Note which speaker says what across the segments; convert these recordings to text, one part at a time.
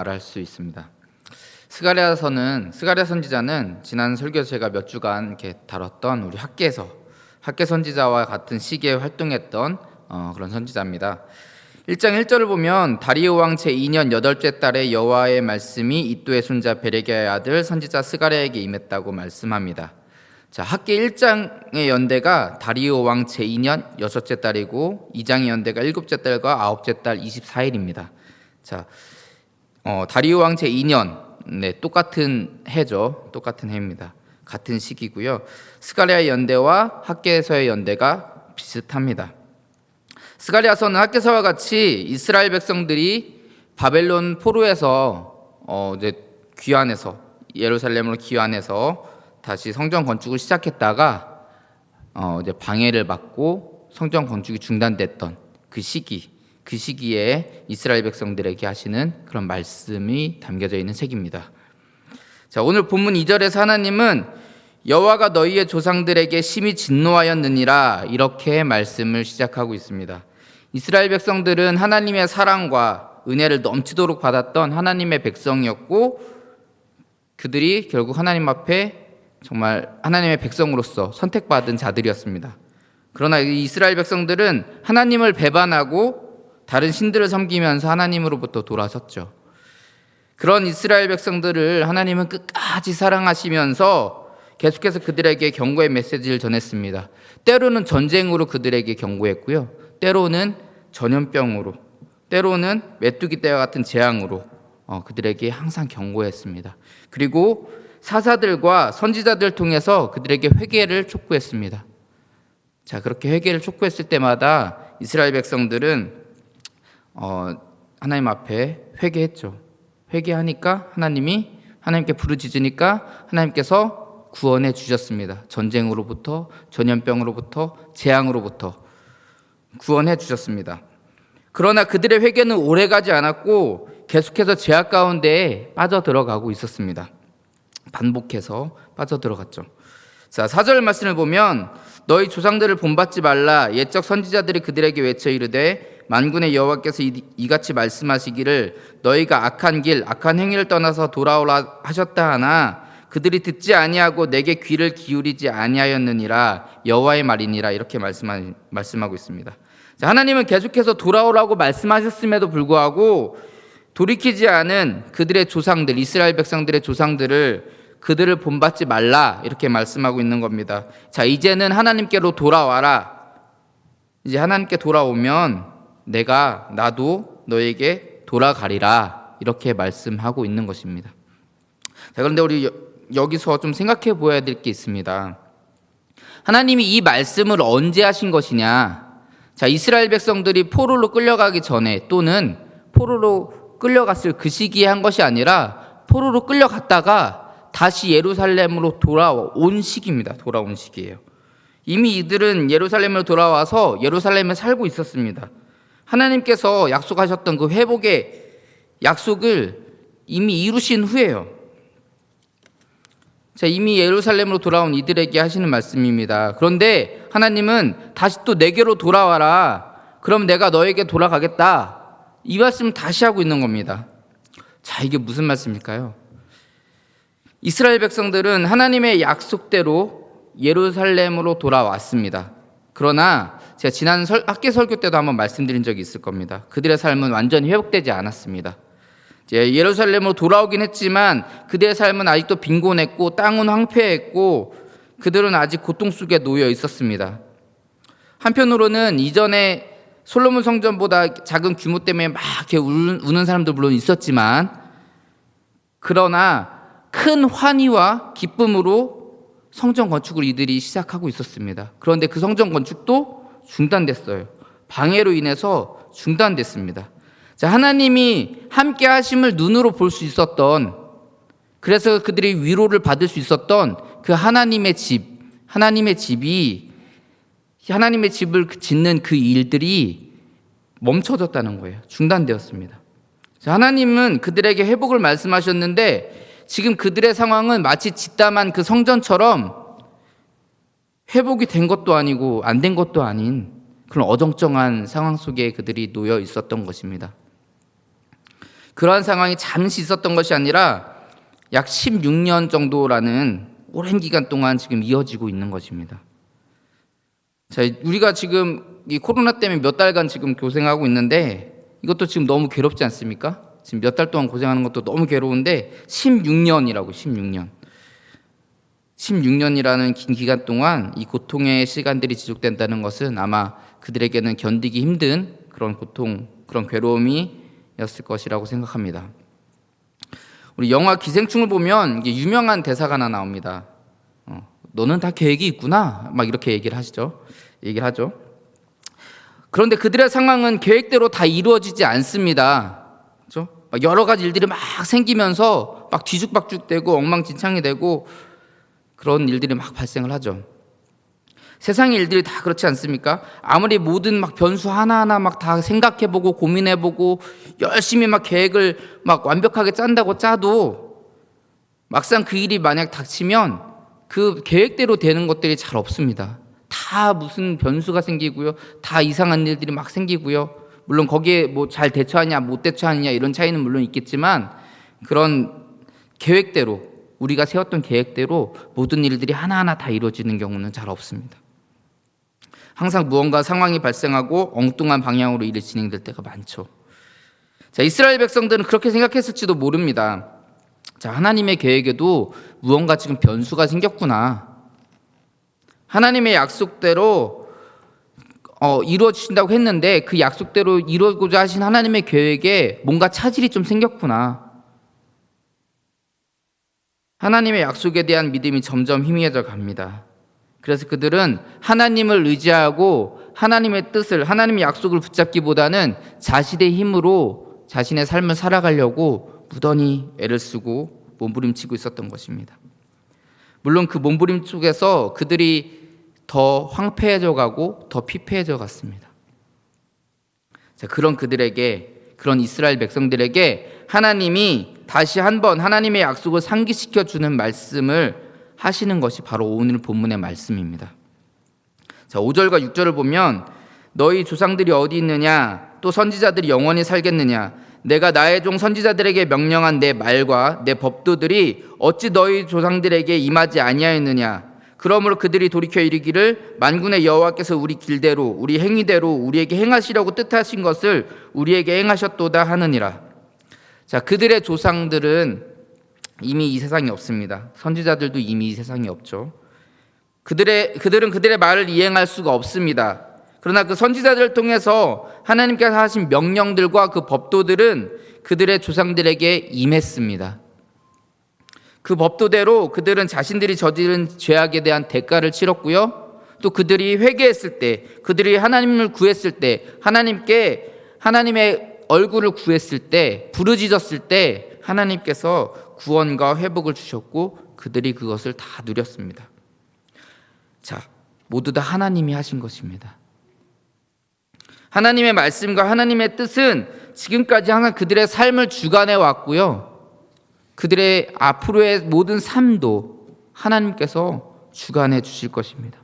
Speaker 1: 말할 수 있습니다. 스가랴서는 스가랴 선지자는 지난 설교 제가 몇 주간 이렇게 다뤘던 우리 학계에서 학계 선지자와 같은 시기에 활동했던 어, 그런 선지자입니다. 1장 1절을 보면 다리오 왕 제2년 여덟째 달에 여호와의 말씀이 이또의 손자 베레게의 아들 선지자 스가랴에게 임했다고 말씀합니다. 자, 학계 1장의 연대가 다리오 왕 제2년 여섯째 달이고 2장의 연대가 일곱째 달과 아홉째 달 24일입니다. 자, 어, 다리오 왕 제 2년 네, 똑같은 해죠. 똑같은 해입니다. 같은 시기고요. 스가랴의 연대와 학계에서의 연대가 비슷합니다. 스가랴서는 학계서와 같이 이스라엘 백성들이 바벨론 포로에서 어, 이제 귀환해서 예루살렘으로 귀환해서 다시 성전 건축을 시작했다가 어, 이제 방해를 받고 성전 건축이 중단됐던 그 시기, 그 시기에 이스라엘 백성들에게 하시는 그런 말씀이 담겨져 있는 책입니다. 자, 오늘 본문 2절에서 하나님은 여호와가 너희의 조상들에게 심히 진노하였느니라 이렇게 말씀을 시작하고 있습니다. 이스라엘 백성들은 하나님의 사랑과 은혜를 넘치도록 받았던 하나님의 백성이었고 그들이 결국 하나님 앞에 정말 하나님의 백성으로서 선택받은 자들이었습니다. 그러나 이 이스라엘 백성들은 하나님을 배반하고 다른 신들을 섬기면서 하나님으로부터 돌아섰죠. 그런 이스라엘 백성들을 하나님은 끝까지 사랑하시면서 계속해서 그들에게 경고의 메시지를 전했습니다. 때로는 전쟁으로 그들에게 경고했고요. 때로는 전염병으로, 때로는 메뚜기 떼와 같은 재앙으로 어, 그들에게 항상 경고했습니다. 그리고 사사들과 선지자들 통해서 그들에게 회개를 촉구했습니다. 자, 그렇게 회개를 촉구했을 때마다 이스라엘 백성들은 어, 하나님 앞에 회개했죠. 회개하니까 하나님이 하나님께 부르짖으니까 하나님께서 구원해 주셨습니다. 전쟁으로부터 전염병으로부터 재앙으로부터 구원해 주셨습니다. 그러나 그들의 회개는 오래 가지 않았고 계속해서 제약 가운데에 빠져 들어가고 있었습니다. 반복해서 빠져 들어갔죠. 자, 사절 말씀을 보면 너희 조상들을 본받지 말라 옛적 선지자들이 그들에게 외쳐 이르되 만군의 여호와께서 이- 이같이 말씀하시기를 너희가 악한 길 악한 행위를 떠나서 돌아오라 하셨다 하나 그들이 듣지 아니하고 내게 귀를 기울이지 아니하였느니라 여호와의 말이니라 이렇게 말씀하, 말씀하고 있습니다. 자, 하나님은 계속해서 돌아오라고 말씀하셨음에도 불구하고 돌이키지 않은 그들의 조상들 이스라엘 백성들의 조상들을 그들을 본받지 말라 이렇게 말씀하고 있는 겁니다. 자, 이제는 하나님께로 돌아와라. 이제 하나님께 돌아오면 내가 나도 너에게 돌아가리라 이렇게 말씀하고 있는 것입니다. 자, 그런데 우리 여- 여기서 좀 생각해 보아야 될 게 있습니다. 하나님이 이 말씀을 언제 하신 것이냐? 자, 이스라엘 백성들이 포로로 끌려가기 전에 또는 포로로 끌려갔을 그 시기에 한 것이 아니라 포로로 끌려갔다가 다시 예루살렘으로 돌아온 시기입니다. 돌아온 시기예요. 이미 이들은 예루살렘으로 돌아와서 예루살렘에 살고 있었습니다. 하나님께서 약속하셨던 그 회복의 약속을 이미 이루신 후에요. 자, 이미 예루살렘으로 돌아온 이들에게 하시는 말씀입니다. 그런데 하나님은 다시 또 내게로 돌아와라. 그럼 내가 너에게 돌아가겠다. 이 말씀을 다시 하고 있는 겁니다. 자, 이게 무슨 말씀일까요? 이스라엘 백성들은 하나님의 약속대로 예루살렘으로 돌아왔습니다. 그러나 제가 지난 설, 학계 설교 때도 한번 말씀드린 적이 있을 겁니다. 그들의 삶은 완전히 회복되지 않았습니다. 예루살렘으로 돌아오긴 했지만 그들의 삶은 아직도 빈곤했고 땅은 황폐했고 그들은 아직 고통 속에 놓여 있었습니다. 한편으로는 이전에 솔로몬 성전보다 작은 규모 때문에 막 이렇게 우는 사람도 물론 있었지만 그러나 큰 환희와 기쁨으로 성전 건축을 이들이 시작하고 있었습니다. 그런데 그 성전 건축도 중단됐어요. 방해로 인해서 중단됐습니다. 자, 하나님이 함께 하심을 눈으로 볼 수 있었던 그래서 그들이 위로를 받을 수 있었던 그 하나님의 집, 하나님의 집이 하나님의 집을 짓는 그 일들이 멈춰졌다는 거예요. 중단되었습니다. 자, 하나님은 그들에게 회복을 말씀하셨는데 지금 그들의 상황은 마치 짓담한 그 성전처럼 회복이 된 것도 아니고 안 된 것도 아닌 그런 어정쩡한 상황 속에 그들이 놓여 있었던 것입니다. 그러한 상황이 잠시 있었던 것이 아니라 약 16년 정도라는 오랜 기간 동안 지금 이어지고 있는 것입니다. 자, 우리가 지금 이 코로나 때문에 몇 달간 지금 고생하고 있는데 이것도 지금 너무 괴롭지 않습니까? 지금 몇 달 동안 고생하는 것도 너무 괴로운데 16년이라고 16년. 16년이라는 긴 기간 동안 이 고통의 시간들이 지속된다는 것은 아마 그들에게는 견디기 힘든 그런 고통, 그런 괴로움이었을 것이라고 생각합니다. 우리 영화 기생충을 보면 유명한 대사가 하나 나옵니다. 어, 너는 다 계획이 있구나. 막 이렇게 얘기를 하시죠. 얘기를 하죠. 그런데 그들의 상황은 계획대로 다 이루어지지 않습니다. 그렇죠? 막 여러 가지 일들이 막 생기면서 막 뒤죽박죽되고 엉망진창이 되고 그런 일들이 막 발생을 하죠. 세상의 일들이 다 그렇지 않습니까? 아무리 모든 막 변수 하나하나 막 다 생각해보고 고민해보고 열심히 막 계획을 막 완벽하게 짠다고 짜도 막상 그 일이 만약 닥치면 그 계획대로 되는 것들이 잘 없습니다. 다 무슨 변수가 생기고요. 다 이상한 일들이 막 생기고요. 물론 거기에 뭐 잘 대처하냐 못 대처하느냐 이런 차이는 물론 있겠지만 그런 계획대로 우리가 세웠던 계획대로 모든 일들이 하나하나 다 이루어지는 경우는 잘 없습니다. 항상 무언가 상황이 발생하고 엉뚱한 방향으로 일이 진행될 때가 많죠. 자, 이스라엘 백성들은 그렇게 생각했을지도 모릅니다. 자, 하나님의 계획에도 무언가 지금 변수가 생겼구나. 하나님의 약속대로 어, 이루어지신다고 했는데 그 약속대로 이루고자 하신 하나님의 계획에 뭔가 차질이 좀 생겼구나. 하나님의 약속에 대한 믿음이 점점 희미해져 갑니다. 그래서 그들은 하나님을 의지하고 하나님의 뜻을, 하나님의 약속을 붙잡기보다는 자신의 힘으로 자신의 삶을 살아가려고 무던히 애를 쓰고 몸부림치고 있었던 것입니다. 물론 그 몸부림 속에서 그들이 더 황폐해져 가고 더 피폐해져 갔습니다. 자, 그런 그들에게, 그런 이스라엘 백성들에게 하나님이 다시 한번 하나님의 약속을 상기시켜 주는 말씀을 하시는 것이 바로 오늘 본문의 말씀입니다. 자, 5절과 6절을 보면 너희 조상들이 어디 있느냐? 또 선지자들이 영원히 살겠느냐? 내가 나의 종 선지자들에게 명령한 내 말과 내 법도들이 어찌 너희 조상들에게 임하지 아니하였느냐? 그러므로 그들이 돌이켜 이르기를 만군의 여호와께서 우리 길대로 우리 행위대로 우리에게 행하시려고 뜻하신 것을 우리에게 행하셨도다 하느니라 자, 그들의 조상들은 이미 이 세상에 없습니다. 선지자들도 이미 이 세상에 없죠. 그들의 그들은 그들의 말을 이행할 수가 없습니다. 그러나 그 선지자들을 통해서 하나님께서 하신 명령들과 그 법도들은 그들의 조상들에게 임했습니다. 그 법도대로 그들은 자신들이 저지른 죄악에 대한 대가를 치렀고요. 또 그들이 회개했을 때, 그들이 하나님을 구했을 때, 하나님께 하나님의 얼굴을 구했을 때, 부르짖었을 때 하나님께서 구원과 회복을 주셨고 그들이 그것을 다 누렸습니다. 자, 모두 다 하나님이 하신 것입니다. 하나님의 말씀과 하나님의 뜻은 지금까지 항상 그들의 삶을 주관해 왔고요. 그들의 앞으로의 모든 삶도 하나님께서 주관해 주실 것입니다.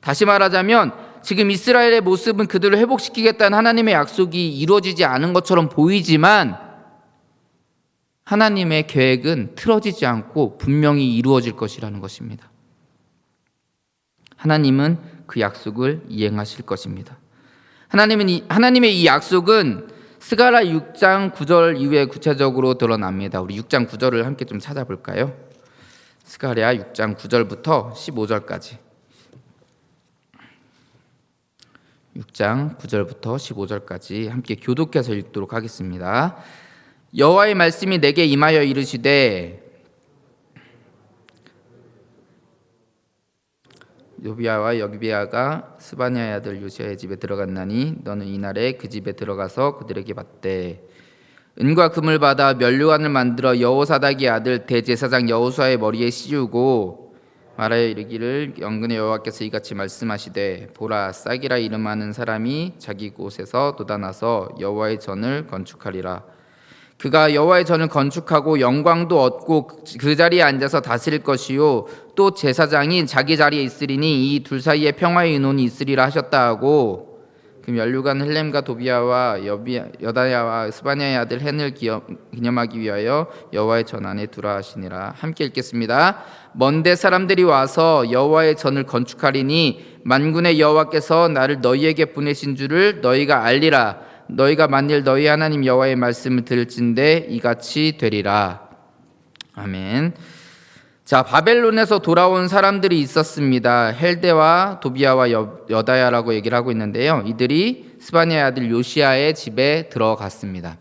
Speaker 1: 다시 말하자면 지금 이스라엘의 모습은 그들을 회복시키겠다는 하나님의 약속이 이루어지지 않은 것처럼 보이지만 하나님의 계획은 틀어지지 않고 분명히 이루어질 것이라는 것입니다. 하나님은 그 약속을 이행하실 것입니다. 하나님은 이, 하나님의 이 약속은 스가라 6장 9절 이후에 구체적으로 드러납니다. 우리 6장 9절을 함께 좀 찾아볼까요? 스가랴 6장 9절부터 15절까지. 6장 9절부터 15절까지 함께 교독해서 읽도록 하겠습니다. 여호와의 말씀이 내게 임하여 이르시되 요비아와 여비아가 스바냐의 아들 요시아의 집에 들어갔나니 너는 이날에 그 집에 들어가서 그들에게 받되 은과 금을 받아 면류관을 만들어 여호사닥의 아들 대제사장 여호수아의 머리에 씌우고 말하여 이르기를 영근의 여호와께서 이같이 말씀하시되 보라 싹이라 이름하는 사람이 자기 곳에서 돋아나서 여호와의 전을 건축하리라. 그가 여호와의 전을 건축하고 영광도 얻고 그 자리에 앉아서 다스릴 것이요 또 제사장이 자기 자리에 있으리니 이 둘 사이에 평화의 의논이 있으리라 하셨다 하고 그 면류관 헬렘과 도비아와 여비, 여다야와 스바냐의 아들 헨을 기념, 기념하기 위하여 여호와의 전 안에 두라 하시니라. 함께 읽겠습니다. 먼데 사람들이 와서 여호와의 전을 건축하리니 만군의 여호와께서 나를 너희에게 보내신 줄을 너희가 알리라. 너희가 만일 너희 하나님 여호와의 말씀을 들을진대 이같이 되리라. 아멘. 자, 바벨론에서 돌아온 사람들이 있었습니다. 헬데와 도비아와 여, 여다야라고 얘기를 하고 있는데요. 이들이 스바냐의 아들 요시아의 집에 들어갔습니다.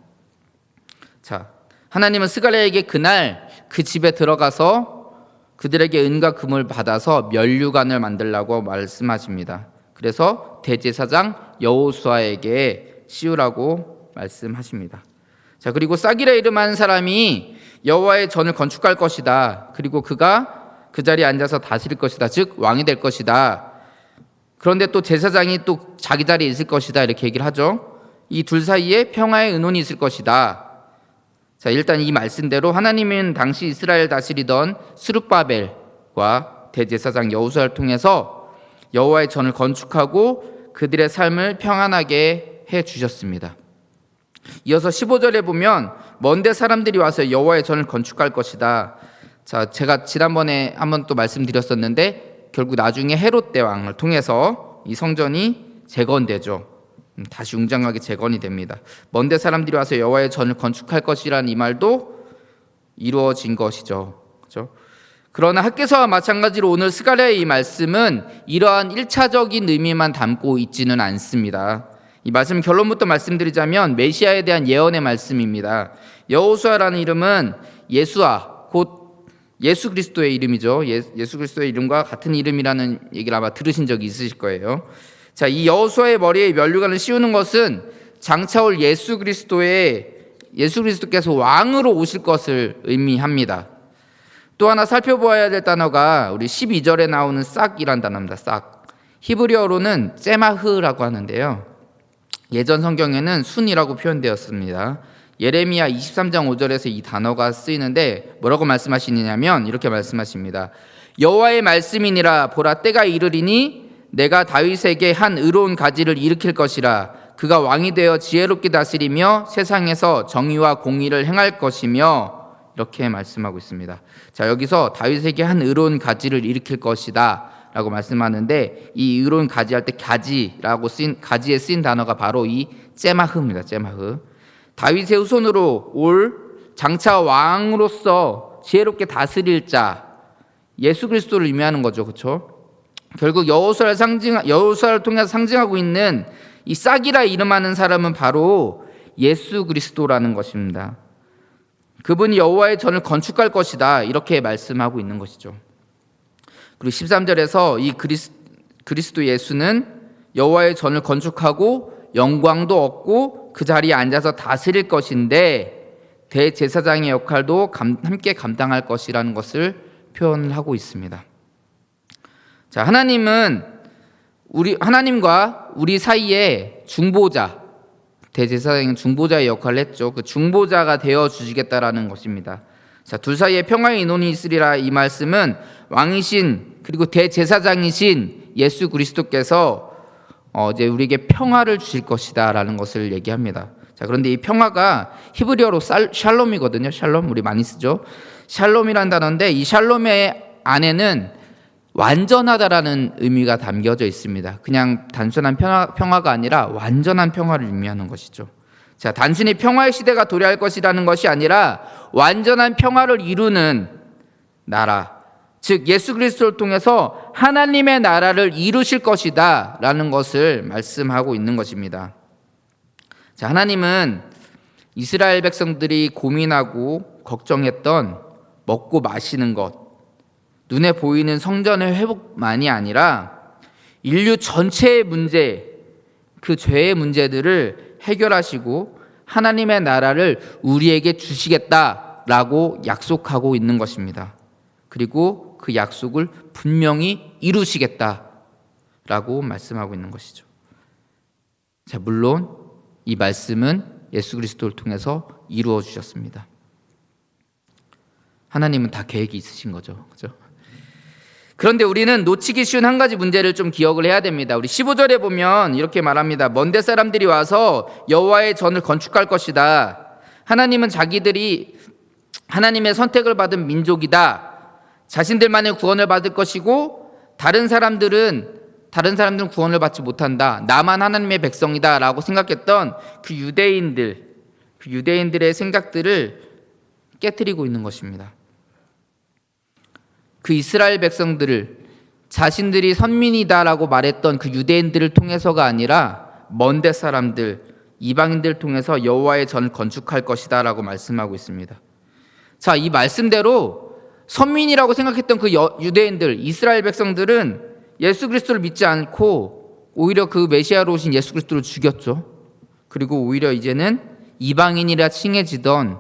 Speaker 1: 자, 하나님은 스가랴에게 그날 그 집에 들어가서 그들에게 은과 금을 받아서 면류관을 만들라고 말씀하십니다. 그래서 대제사장 여호수아에게 씌우라고 말씀하십니다. 자, 그리고 싹이라 이름한 사람이 여호와의 전을 건축할 것이다. 그리고 그가 그 자리에 앉아서 다스릴 것이다. 즉 왕이 될 것이다. 그런데 또 제사장이 또 자기 자리에 있을 것이다. 이렇게 얘기를 하죠. 이 둘 사이에 평화의 은원이 있을 것이다. 자, 일단 이 말씀대로 하나님은 당시 이스라엘 다스리던 스룹바벨과 대제사장 여호수아를 통해서 여호와의 전을 건축하고 그들의 삶을 평안하게 해 주셨습니다. 이어서 15절에 보면 먼데 사람들이 와서 여호와의 전을 건축할 것이다. 자, 제가 지난번에 한번 또 말씀드렸었는데 결국 나중에 헤롯 대왕을 통해서 이 성전이 재건되죠. 음, 다시 웅장하게 재건이 됩니다. 먼데 사람들이 와서 여호와의 전을 건축할 것이라는 이 말도 이루어진 것이죠. 그렇죠? 그러나 학계서와 마찬가지로 오늘 스가랴의 이 말씀은 이러한 일차적인 의미만 담고 있지는 않습니다. 이 말씀 결론부터 말씀드리자면 메시아에 대한 예언의 말씀입니다. 여호수아라는 이름은 예수아 곧 예수 그리스도의 이름이죠. 예, 예수 그리스도의 이름과 같은 이름이라는 얘기를 아마 들으신 적이 있으실 거예요. 자, 이 여호수아의 머리에 면류관을 씌우는 것은 장차올 예수 그리스도의 예수 그리스도께서 왕으로 오실 것을 의미합니다. 또 하나 살펴보아야 될 단어가 우리 12절에 나오는 싹이란 단어입니다. 싹. 히브리어로는 제마흐라고 하는데요. 예전 성경에는 순이라고 표현되었습니다. 예레미야 23장 5절에서 이 단어가 쓰이는데 뭐라고 말씀하시느냐면 이렇게 말씀하십니다. 여호와의 말씀이니라 보라 때가 이르리니 내가 다윗에게 한 의로운 가지를 일으킬 것이라 그가 왕이 되어 지혜롭게 다스리며 세상에서 정의와 공의를 행할 것이며 이렇게 말씀하고 있습니다. 자, 여기서 다윗에게 한 의로운 가지를 일으킬 것이다. 라고 말씀하는데 이 의로운 가지 할 때 가지라고 쓰인 가지에 쓰인 단어가 바로 이 제마흐입니다. 제마흐. 다윗의 후손으로 올 장차 왕으로서 지혜롭게 다스릴 자 예수 그리스도를 의미하는 거죠. 그렇죠? 결국 여호수아를 상징 여호수아를 통해서 상징하고 있는 이 싹이라 이름하는 사람은 바로 예수 그리스도라는 것입니다. 그분이 여호와의 전을 건축할 것이다. 이렇게 말씀하고 있는 것이죠. 그리고 13절에서 이 그리스, 그리스도 예수는 여호와의 전을 건축하고 영광도 얻고 그 자리에 앉아서 다스릴 것인데 대제사장의 역할도 감, 함께 감당할 것이라는 것을 표현을 하고 있습니다. 자, 하나님은 우리 하나님과 우리 사이에 중보자 대제사장은 중보자의 역할을 했죠. 그 중보자가 되어 주시겠다라는 것입니다. 자, 둘 사이에 평화의 인원이 있으리라 이 말씀은 왕이신 그리고 대제사장이신 예수 그리스도께서 어, 이제 우리에게 평화를 주실 것이다라는 것을 얘기합니다. 자, 그런데 이 평화가 히브리어로 살, 샬롬이거든요. 샬롬 우리 많이 쓰죠. 샬롬이란 단어인데 이 샬롬의 안에는 완전하다라는 의미가 담겨져 있습니다. 그냥 단순한 평화, 평화가 아니라 완전한 평화를 의미하는 것이죠. 자, 단순히 평화의 시대가 도래할 것이라는 것이 아니라 완전한 평화를 이루는 나라, 즉 예수 그리스도를 통해서 하나님의 나라를 이루실 것이다라는 것을 말씀하고 있는 것입니다. 자, 하나님은 이스라엘 백성들이 고민하고 걱정했던 먹고 마시는 것, 눈에 보이는 성전의 회복만이 아니라 인류 전체의 문제, 그 죄의 문제들을 해결하시고 하나님의 나라를 우리에게 주시겠다라고 약속하고 있는 것입니다. 그리고 그 약속을 분명히 이루시겠다라고 말씀하고 있는 것이죠. 자, 물론 이 말씀은 예수 그리스도를 통해서 이루어 주셨습니다. 하나님은 다 계획이 있으신 거죠. 그죠? 그런데 우리는 놓치기 쉬운 한 가지 문제를 좀 기억을 해야 됩니다. 우리 15절에 보면 이렇게 말합니다. 먼데 사람들이 와서 여호와의 전을 건축할 것이다. 하나님은 자기들이 하나님의 선택을 받은 민족이다. 자신들만의 구원을 받을 것이고 다른 사람들은 다른 사람들은 구원을 받지 못한다. 나만 하나님의 백성이다라고 생각했던 그 유대인들, 그 유대인들의 생각들을 깨뜨리고 있는 것입니다. 그 이스라엘 백성들을 자신들이 선민이다라고 말했던 그 유대인들을 통해서가 아니라 먼데 사람들, 이방인들을 통해서 여호와의 전을 건축할 것이다라고 말씀하고 있습니다. 자, 이 말씀대로 선민이라고 생각했던 그 여- 유대인들, 이스라엘 백성들은 예수 그리스도를 믿지 않고 오히려 그 메시아로 오신 예수 그리스도를 죽였죠. 그리고 오히려 이제는 이방인이라 칭해지던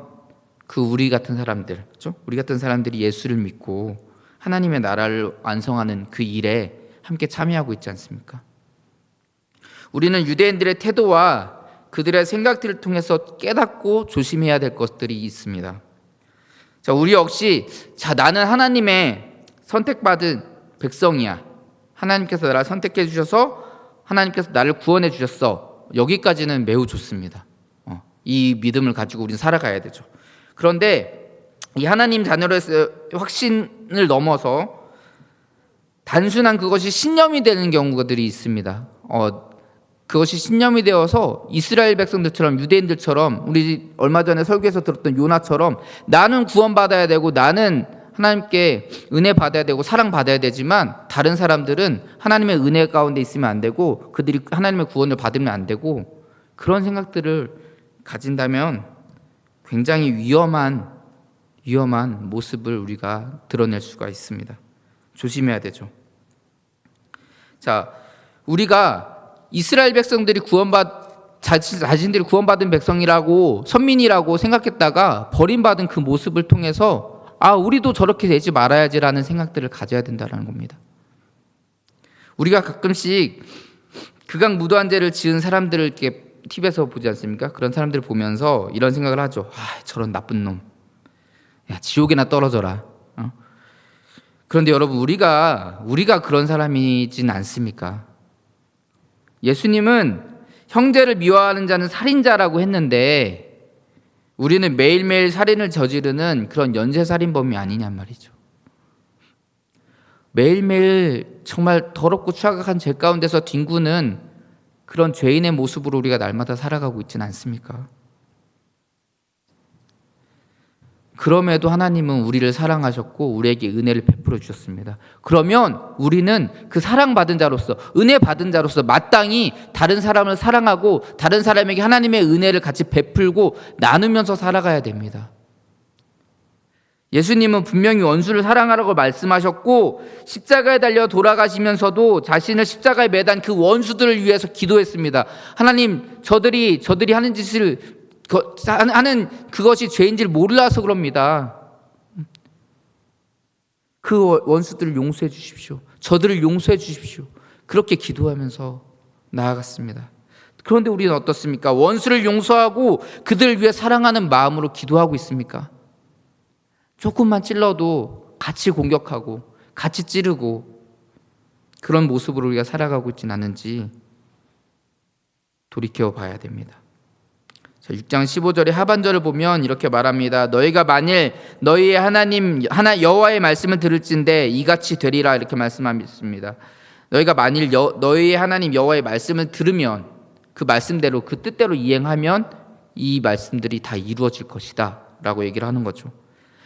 Speaker 1: 그 우리 같은 사람들, 그렇죠? 우리 같은 사람들이 예수를 믿고 하나님의 나라를 완성하는 그 일에 함께 참여하고 있지 않습니까? 우리는 유대인들의 태도와 그들의 생각들을 통해서 깨닫고 조심해야 될 것들이 있습니다. 자, 우리 역시 자 나는 하나님의 선택받은 백성이야. 하나님께서 나를 선택해 주셔서 하나님께서 나를 구원해 주셨어. 여기까지는 매우 좋습니다. 어, 이 믿음을 가지고 우리는 살아가야 되죠. 그런데 이 하나님 자녀로서의 확신을 넘어서 단순한 그것이 신념이 되는 경우들이 있습니다. 어, 그것이 신념이 되어서 이스라엘 백성들처럼 유대인들처럼 우리 얼마 전에 설교에서 들었던 요나처럼 나는 구원받아야 되고 나는 하나님께 은혜 받아야 되고 사랑 받아야 되지만 다른 사람들은 하나님의 은혜 가운데 있으면 안 되고 그들이 하나님의 구원을 받으면 안 되고 그런 생각들을 가진다면 굉장히 위험한 위험한 모습을 우리가 드러낼 수가 있습니다. 조심해야 되죠. 자, 우리가 이스라엘 백성들이 구원받 자신, 자신들이 구원받은 백성이라고 선민이라고 생각했다가 버림받은 그 모습을 통해서 아 우리도 저렇게 되지 말아야지라는 생각들을 가져야 된다는 겁니다. 우리가 가끔씩 극악 무도한 죄를 지은 사람들을 이렇게 TV에서 보지 않습니까? 그런 사람들을 보면서 이런 생각을 하죠. 아 저런 나쁜 놈, 야 지옥에나 떨어져라. 어? 그런데 여러분 우리가 우리가 그런 사람이진 않습니까? 예수님은 형제를 미워하는 자는 살인자라고 했는데 우리는 매일매일 살인을 저지르는 그런 연쇄살인범이 아니냔 말이죠. 매일매일 정말 더럽고 추악한 죄 가운데서 뒹구는 그런 죄인의 모습으로 우리가 날마다 살아가고 있지는 않습니까? 그럼에도 하나님은 우리를 사랑하셨고 우리에게 은혜를 베풀어 주셨습니다. 그러면 우리는 그 사랑받은 자로서 은혜 받은 자로서 마땅히 다른 사람을 사랑하고 다른 사람에게 하나님의 은혜를 같이 베풀고 나누면서 살아가야 됩니다. 예수님은 분명히 원수를 사랑하라고 말씀하셨고 십자가에 달려 돌아가시면서도 자신을 십자가에 매단 그 원수들을 위해서 기도했습니다. 하나님, 저들이 저들이 하는 짓을 거- 하는 그것이 죄인지를 몰라서 그럽니다. 그 원수들을 용서해 주십시오. 저들을 용서해 주십시오. 그렇게 기도하면서 나아갔습니다. 그런데 우리는 어떻습니까? 원수를 용서하고 그들을 위해 사랑하는 마음으로 기도하고 있습니까? 조금만 찔러도 같이 공격하고 같이 찌르고 그런 모습으로 우리가 살아가고 있지는 않은지 돌이켜 봐야 됩니다. 자, 6장 15절의 하반절을 보면 이렇게 말합니다. 너희가 만일 너희의 하나님 하나 여호와의 말씀을 들을진데 이같이 되리라 이렇게 말씀하셨습니다. 너희가 만일 여, 너희의 하나님 여호와의 말씀을 들으면 그 말씀대로 그 뜻대로 이행하면 이 말씀들이 다 이루어질 것이다라고 얘기를 하는 거죠.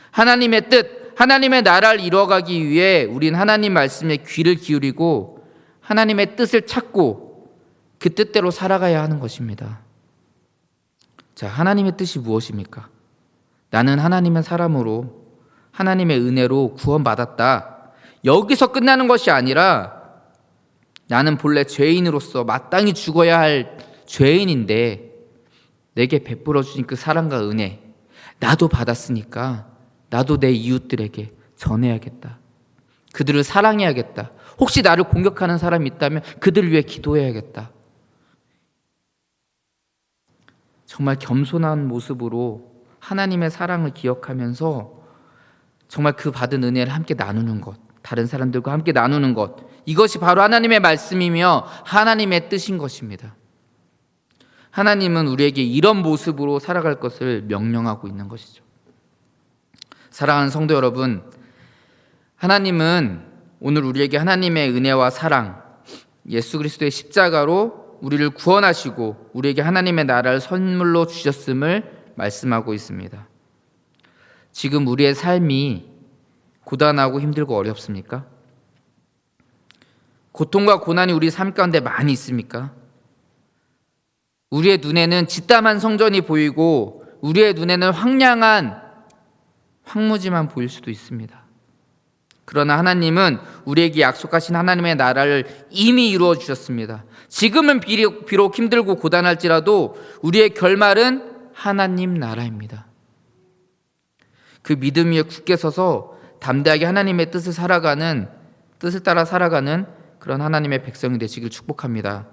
Speaker 1: 하나님의 뜻, 하나님의 나라를 이루어가기 위해 우린 하나님 말씀에 귀를 기울이고 하나님의 뜻을 찾고 그 뜻대로 살아가야 하는 것입니다. 자, 하나님의 뜻이 무엇입니까? 나는 하나님의 사람으로 하나님의 은혜로 구원받았다. 여기서 끝나는 것이 아니라 나는 본래 죄인으로서 마땅히 죽어야 할 죄인인데 내게 베풀어 주신 그 사랑과 은혜 나도 받았으니까 나도 내 이웃들에게 전해야겠다. 그들을 사랑해야겠다. 혹시 나를 공격하는 사람이 있다면 그들을 위해 기도해야겠다. 정말 겸손한 모습으로 하나님의 사랑을 기억하면서 정말 그 받은 은혜를 함께 나누는 것. 다른 사람들과 함께 나누는 것. 이것이 바로 하나님의 말씀이며 하나님의 뜻인 것입니다. 하나님은 우리에게 이런 모습으로 살아갈 것을 명령하고 있는 것이죠. 사랑하는 성도 여러분, 하나님은 오늘 우리에게 하나님의 은혜와 사랑, 예수 그리스도의 십자가로 우리를 구원하시고 우리에게 하나님의 나라를 선물로 주셨음을 말씀하고 있습니다. 지금 우리의 삶이 고단하고 힘들고 어렵습니까? 고통과 고난이 우리 삶 가운데 많이 있습니까? 우리의 눈에는 짓담한 성전이 보이고 우리의 눈에는 황량한 황무지만 보일 수도 있습니다. 그러나 하나님은 우리에게 약속하신 하나님의 나라를 이미 이루어 주셨습니다. 지금은 비록, 비록 힘들고 고단할지라도 우리의 결말은 하나님 나라입니다. 그 믿음 위에 굳게 서서 담대하게 하나님의 뜻을 살아가는 뜻을 따라 살아가는 그런 하나님의 백성이 되시길 축복합니다.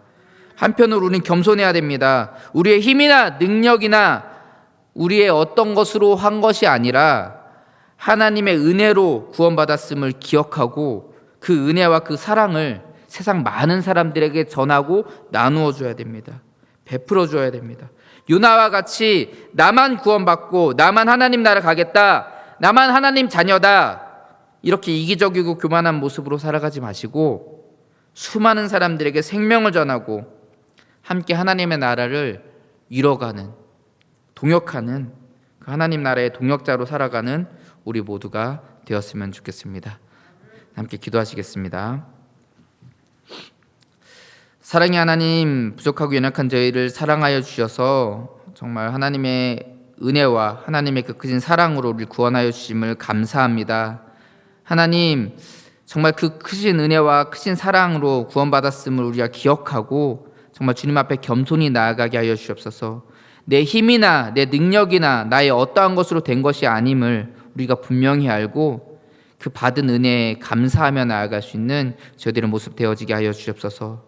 Speaker 1: 한편으로 우리는 겸손해야 됩니다. 우리의 힘이나 능력이나 우리의 어떤 것으로 한 것이 아니라 하나님의 은혜로 구원받았음을 기억하고 그 은혜와 그 사랑을 세상 많은 사람들에게 전하고 나누어 줘야 됩니다. 베풀어 줘야 됩니다. 요나와 같이 나만 구원받고 나만 하나님 나라 가겠다. 나만 하나님 자녀다. 이렇게 이기적이고 교만한 모습으로 살아가지 마시고 수많은 사람들에게 생명을 전하고 함께 하나님의 나라를 이뤄가는 동역하는 그 하나님 나라의 동역자로 살아가는 우리 모두가 되었으면 좋겠습니다. 함께 기도하시겠습니다. 사랑의 하나님, 부족하고 연약한 저희를 사랑하여 주셔서 정말 하나님의 은혜와 하나님의 그 크신 사랑으로 우리를 구원하여 주심을 감사합니다. 하나님, 정말 그 크신 은혜와 크신 사랑으로 구원받았음을 우리가 기억하고 정말 주님 앞에 겸손히 나아가게 하여 주옵소서. 내 힘이나 내 능력이나 나의 어떠한 것으로 된 것이 아님을 우리가 분명히 알고 그 받은 은혜에 감사하며 나아갈 수 있는 저희들의 모습 되어지게 하여 주옵소서.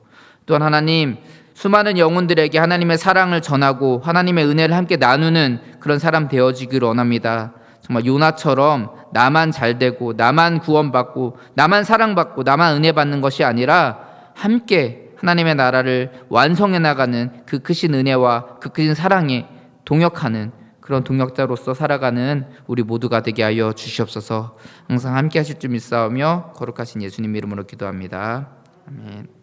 Speaker 1: 또한 하나님 수많은 영혼들에게 하나님의 사랑을 전하고 하나님의 은혜를 함께 나누는 그런 사람 되어지기를 원합니다. 정말 요나처럼 나만 잘 되고 나만 구원받고 나만 사랑받고 나만 은혜 받는 것이 아니라 함께 하나님의 나라를 완성해 나가는 그 크신 은혜와 그 크신 사랑에 동역하는 그런 동역자로서 살아가는 우리 모두가 되게 하여 주시옵소서. 항상 함께 하실 줄 믿사오며 거룩하신 예수님 이름으로 기도합니다. 아멘.